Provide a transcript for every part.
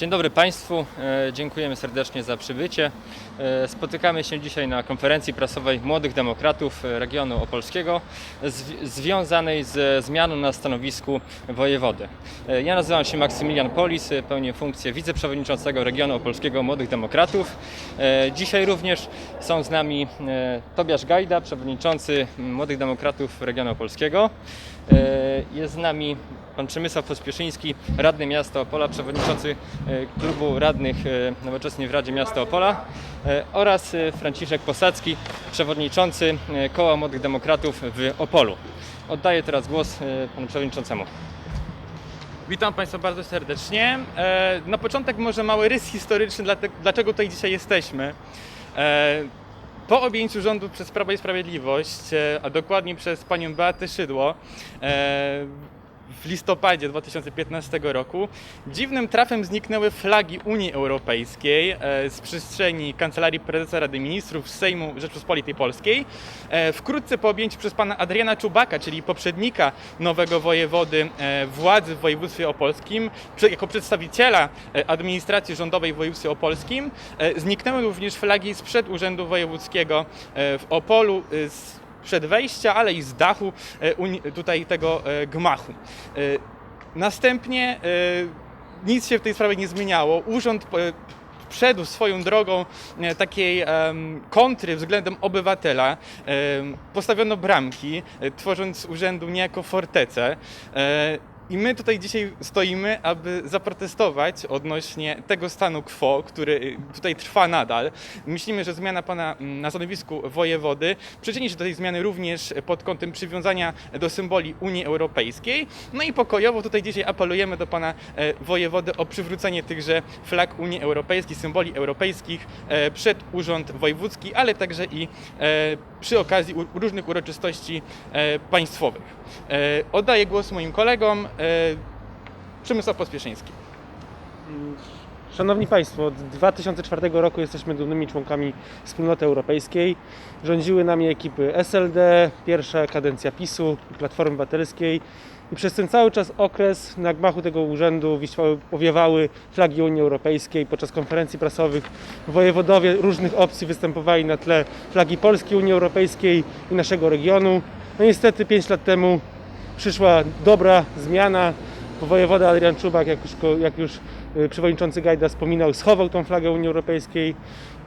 Dzień dobry Państwu, e, dziękujemy serdecznie za przybycie. E, Spotykamy się dzisiaj na konferencji prasowej Młodych Demokratów e, regionu opolskiego zwi- związanej ze zmianą na stanowisku wojewody. Ja nazywam się Maksymilian Polis, pełnię funkcję wiceprzewodniczącego regionu opolskiego Młodych Demokratów. Dzisiaj również są z nami Tobiasz Gajda, przewodniczący Młodych Demokratów regionu opolskiego. E, Jest z nami pan Przemysław Pospieszyński, radny miasta Opola, przewodniczący e, klubu radnych e, nowoczesnie w Radzie Miasta Opola oraz Franciszek Posadzki, przewodniczący Koła Młodych Demokratów w Opolu. Oddaję teraz głos panu przewodniczącemu. Witam Państwa bardzo serdecznie. Na początek może mały rys historyczny, dlaczego tutaj dzisiaj jesteśmy. Po objęciu rządu przez Prawo i Sprawiedliwość, e, a dokładnie przez panią Beatę Szydło, e, w listopadzie 2015 roku dziwnym trafem zniknęły flagi Unii Europejskiej e, z przestrzeni Kancelarii Prezesa Rady Ministrów Sejmu Rzeczpospolitej Polskiej. E, Wkrótce po objęciu przez pana Adriana Czubaka, czyli poprzednika nowego wojewody e, władzy w województwie opolskim, jako przedstawiciela administracji rządowej w województwie opolskim, zniknęły również flagi sprzed Urzędu Wojewódzkiego w Opolu, z przed wejścia, ale i z dachu e, tutaj tego e, gmachu. E, Następnie nic się w tej sprawie nie zmieniało. Urząd wszedł swoją drogą takiej kontry względem obywatela. Postawiono bramki, tworząc urzędu niejako fortecę. I my tutaj dzisiaj stoimy, aby zaprotestować odnośnie tego stanu quo, który y, tutaj trwa nadal. Myślimy, że zmiana pana mm, na stanowisku wojewody przyczyni się do tej zmiany również pod kątem przywiązania do symboli Unii Europejskiej. No i pokojowo tutaj dzisiaj apelujemy do pana e, wojewody o przywrócenie tychże flag Unii Europejskiej, symboli europejskich e, przed urząd wojewódzki, ale także i e, przy okazji różnych uroczystości państwowych. Oddaję głos moim kolegom. E, Przemysław Pospieszyński. Szanowni Państwo, od 2004 roku jesteśmy dumnymi członkami Wspólnoty Europejskiej. Rządziły nami ekipy SLD, pierwsza kadencja PiSu, Platformy Obywatelskiej i przez ten cały czas okres na gmachu tego urzędu wiśniały, powiewały flagi Unii Europejskiej. Podczas konferencji prasowych wojewodowie różnych opcji występowali na tle flagi Polski, Unii Europejskiej i naszego regionu. No niestety 5 lat temu przyszła dobra zmiana. Wojewoda Adrian Czubak, jak już, jak już y, przewodniczący Gajda wspominał, schował tą flagę Unii Europejskiej,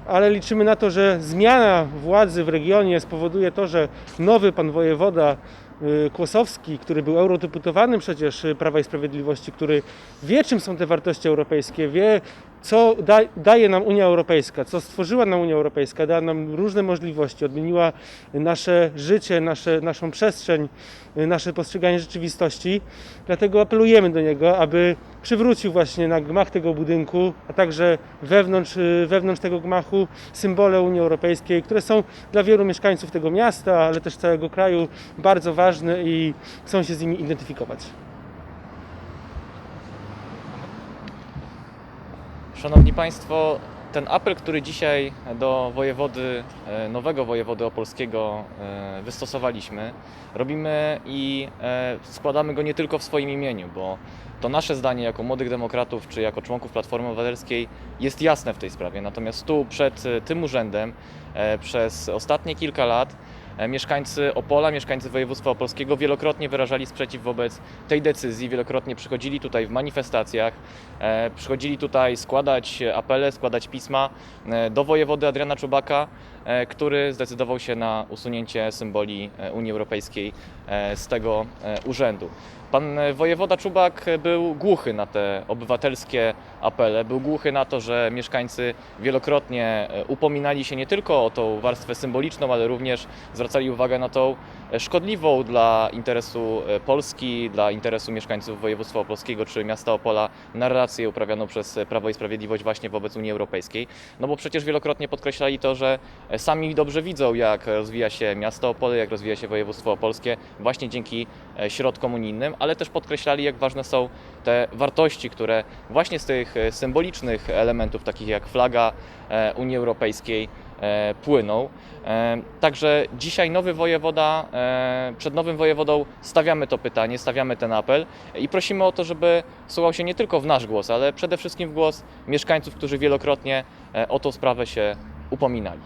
ale liczymy na to, że zmiana władzy w regionie spowoduje to, że nowy pan wojewoda y, Kłosowski, który był eurodeputowany przecież y, Prawa i Sprawiedliwości, który wie czym są te wartości europejskie, wie co da, daje nam Unia Europejska, co stworzyła nam Unia Europejska, dała nam różne możliwości, odmieniła nasze życie, nasze, naszą przestrzeń, nasze postrzeganie rzeczywistości. Dlatego apelujemy do niego, aby przywrócił właśnie na gmach tego budynku, a także wewnątrz, wewnątrz tego gmachu symbole Unii Europejskiej, które są dla wielu mieszkańców tego miasta, ale też całego kraju bardzo ważne i chcą się z nimi identyfikować. Szanowni Państwo, ten apel, który dzisiaj do wojewody, e, nowego wojewody opolskiego e, wystosowaliśmy, robimy i e, składamy go nie tylko w swoim imieniu, bo to nasze zdanie jako młodych demokratów czy jako członków Platformy Obywatelskiej jest jasne w tej sprawie. Natomiast tu przed tym urzędem przez ostatnie kilka lat mieszkańcy Opola, mieszkańcy województwa opolskiego wielokrotnie wyrażali sprzeciw wobec tej decyzji, wielokrotnie przychodzili tutaj w manifestacjach, E, Przychodzili tutaj składać apele, składać pisma e, do wojewody Adriana Czubaka, e, który zdecydował się na usunięcie symboli e, Unii Europejskiej e, z tego e, urzędu. Pan e, wojewoda Czubak był głuchy na te obywatelskie apele, był głuchy na to, że mieszkańcy wielokrotnie e, upominali się nie tylko o tą warstwę symboliczną, ale również zwracali uwagę na tą e, szkodliwą dla interesu Polski, dla interesu mieszkańców województwa opolskiego czy miasta Opola narrację uprawianą przez Prawo i Sprawiedliwość właśnie wobec Unii Europejskiej. No bo przecież wielokrotnie podkreślali to, że sami dobrze widzą, jak rozwija się miasto Opole, jak rozwija się województwo opolskie właśnie dzięki środkom unijnym, ale też podkreślali, jak ważne są te wartości, które właśnie z tych e, symbolicznych elementów, takich jak flaga e, Unii Europejskiej, e, płyną. Także dzisiaj nowy wojewoda, przed nowym wojewodą stawiamy to pytanie, stawiamy ten apel i prosimy o to, żeby słuchał się nie tylko w nasz głos, ale przede wszystkim w głos mieszkańców, którzy wielokrotnie o tą sprawę się upominali.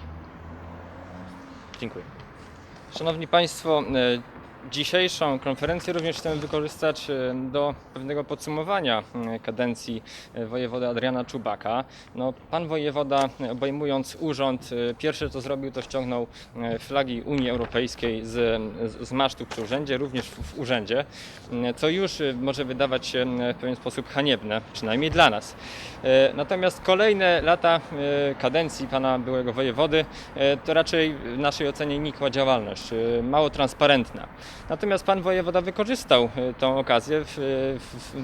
Dziękuję. Szanowni Państwo, dzisiejszą konferencję również chcemy wykorzystać e, do pewnego podsumowania e, kadencji e, wojewody Adriana Czubaka. No, pan wojewoda obejmując urząd, pierwsze co zrobił to ściągnął flagi Unii Europejskiej z, z- masztu przy urzędzie, również w, w urzędzie, co już może wydawać się w pewien sposób haniebne, przynajmniej dla nas. Natomiast kolejne lata kadencji pana byłego wojewody to raczej w naszej ocenie nikła działalność, mało transparentna. Natomiast pan wojewoda wykorzystał e, tą okazję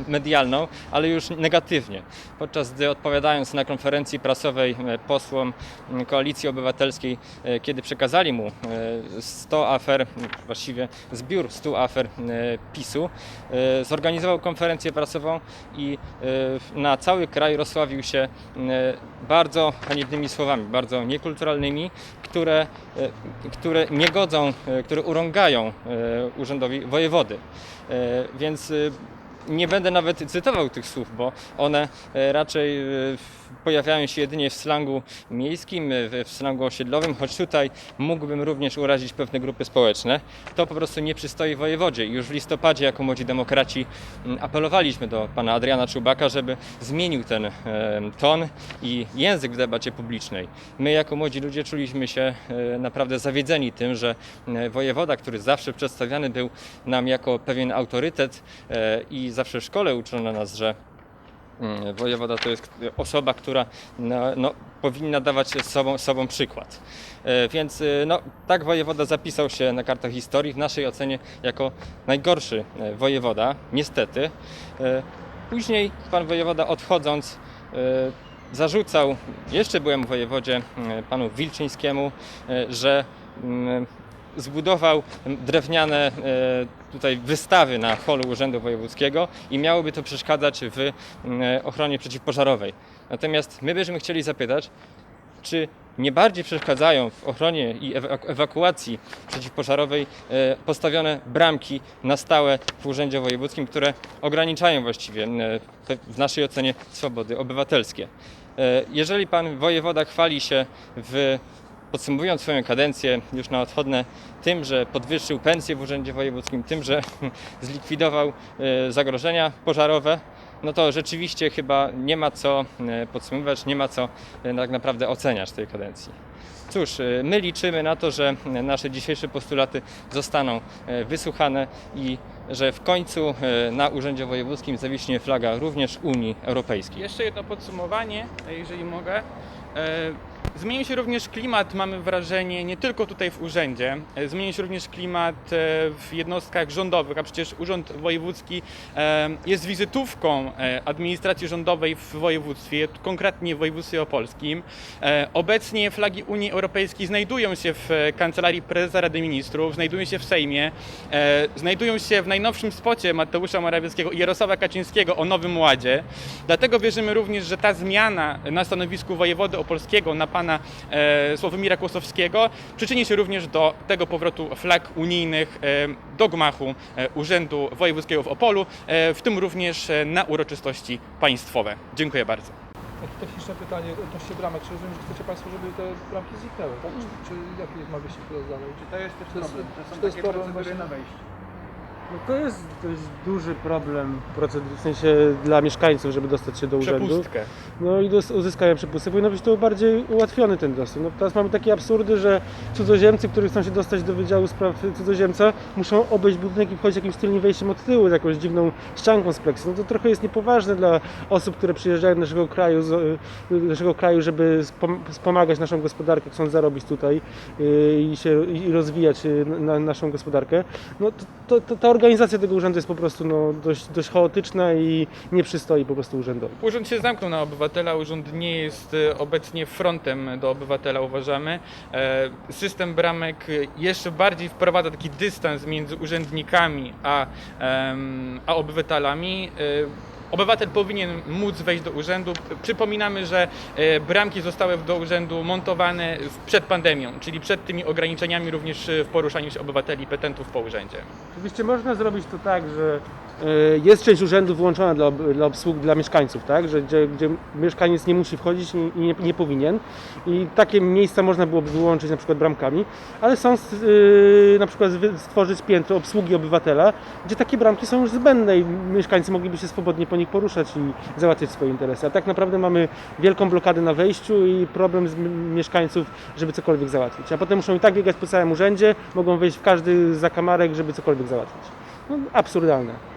medialną, ale już negatywnie. Podczas gdy odpowiadając na konferencji prasowej e, posłom m, Koalicji Obywatelskiej, kiedy przekazali mu e, 100 afer, właściwie zbiór 100 afer PiSu, zorganizował konferencję prasową i na cały kraj rozsławił się bardzo haniebnymi słowami, bardzo niekulturalnymi, które, które nie godzą, które urągają urzędowi wojewody. E, Więc e, nie będę nawet cytował tych słów, bo one e, raczej e, pojawiają się jedynie w slangu miejskim, e, w slangu osiedlowym, choć tutaj mógłbym również urazić pewne grupy społeczne. To po prostu nie przystoi wojewodzie. Już w listopadzie jako Młodzi Demokraci m, apelowaliśmy do pana Adriana Czubaka, żeby zmienił ten ton i język w debacie publicznej. My jako młodzi ludzie czuliśmy się naprawdę zawiedzeni tym, że wojewoda, który zawsze przedstawiany był nam jako pewien autorytet i zawsze w szkole uczono nas, że mm, wojewoda to jest osoba, która no, no, powinna dawać sobą, sobą przykład. E, Więc e, no, tak wojewoda zapisał się na kartach historii, w naszej ocenie jako najgorszy e, wojewoda, niestety. Później pan wojewoda odchodząc zarzucał jeszcze byłem w wojewodzie panu Wilczyńskiemu, że mm, zbudował drewniane e, tutaj wystawy na holu Urzędu Wojewódzkiego i miałoby to przeszkadzać w mm, ochronie przeciwpożarowej. Natomiast my byśmy chcieli zapytać, czy nie bardziej przeszkadzają w ochronie i ewa- ewakuacji przeciwpożarowej e, postawione bramki na stałe w Urzędzie Wojewódzkim, które ograniczają właściwie e, w naszej ocenie swobody obywatelskie. E, Jeżeli pan wojewoda chwali się w podsumowując swoją kadencję już na odchodne tym, że podwyższył pensję w Urzędzie Wojewódzkim, tym, że zlikwidował e, zagrożenia pożarowe, no to rzeczywiście chyba nie ma co e, podsumowywać, nie ma co e, tak naprawdę oceniać tej kadencji. Cóż, my liczymy na to, że nasze dzisiejsze postulaty zostaną wysłuchane i że w końcu na Urzędzie Wojewódzkim zawiśnie flaga również Unii Europejskiej. Jeszcze jedno podsumowanie, jeżeli mogę. Zmienił się również klimat, mamy wrażenie, nie tylko tutaj w urzędzie. E, Zmienił się również klimat e, w jednostkach rządowych, a przecież Urząd Wojewódzki e, jest wizytówką administracji rządowej w województwie, konkretnie w województwie opolskim. Obecnie flagi Unii Europejskiej znajdują się w Kancelarii Prezesa Rady Ministrów, znajdują się w Sejmie, znajdują się w najnowszym spocie Mateusza Morawieckiego i Jarosława Kaczyńskiego o Nowym Ładzie. Dlatego wierzymy również, że ta zmiana na stanowisku wojewody opolskiego na pana e, Sławomira Kłosowskiego przyczyni się również do tego powrotu flag unijnych e, do gmachu e, Urzędu Wojewódzkiego w Opolu, e, w tym również na uroczystości państwowe. Dziękuję bardzo. Takie techniczne pytanie odnośnie bramek. Czy rozumiem, że chcecie Państwo, żeby te bramki zniknęły, tak? Czy, czy jakie ma wyjście teraz dalej? Czy To jest też To jest- problem. To czy są to jest takie problem procedury właśnie- na wejście. No to jest dość duży problem procedur, w sensie dla mieszkańców, żeby dostać się do urzędu. Przepustkę. No i do uzyskania przepustki powinno być to bardziej ułatwiony ten dostęp. No teraz mamy takie absurdy, że cudzoziemcy, którzy chcą się dostać do Wydziału Spraw Cudzoziemca, muszą obejść budynek i wchodzić jakimś tylnym wejściem od tyłu, jakąś dziwną ścianką z pleksy. No to trochę jest niepoważne dla osób, które przyjeżdżają do naszego kraju, z, do naszego kraju żeby spom- wspomagać naszą gospodarkę, chcą zarobić tutaj yy, i się i rozwijać na, naszą gospodarkę. No to, to, to, ta organizacja tego urzędu jest po prostu no, dość, dość chaotyczna i nie przystoi po prostu urzędowi. Urząd się zamknął na obywatela, urząd nie jest e, obecnie frontem do obywatela, uważamy. E, System bramek e, jeszcze bardziej wprowadza taki dystans między urzędnikami a, a obywatelami. E, Obywatel powinien móc wejść do urzędu. Przypominamy, że e, bramki zostały do urzędu montowane przed pandemią, czyli przed tymi ograniczeniami również e, w poruszaniu się obywateli i petentów po urzędzie. Oczywiście można zrobić to tak, że y, jest część urzędów wyłączona dla, dla obsług dla mieszkańców, tak? że, gdzie, gdzie mieszkaniec nie musi wchodzić i nie, nie powinien. I takie miejsca można byłoby wyłączyć na przykład bramkami, ale są y, na przykład stworzyć piętro obsługi obywatela, gdzie takie bramki są już zbędne i mieszkańcy mogliby się swobodnie nich poruszać i załatwiać swoje interesy. A tak naprawdę mamy wielką blokadę na wejściu i problem z mieszkańców, żeby cokolwiek załatwić. A potem muszą i tak biegać po całym urzędzie, mogą wejść w każdy zakamarek, żeby cokolwiek załatwić. No, absurdalne.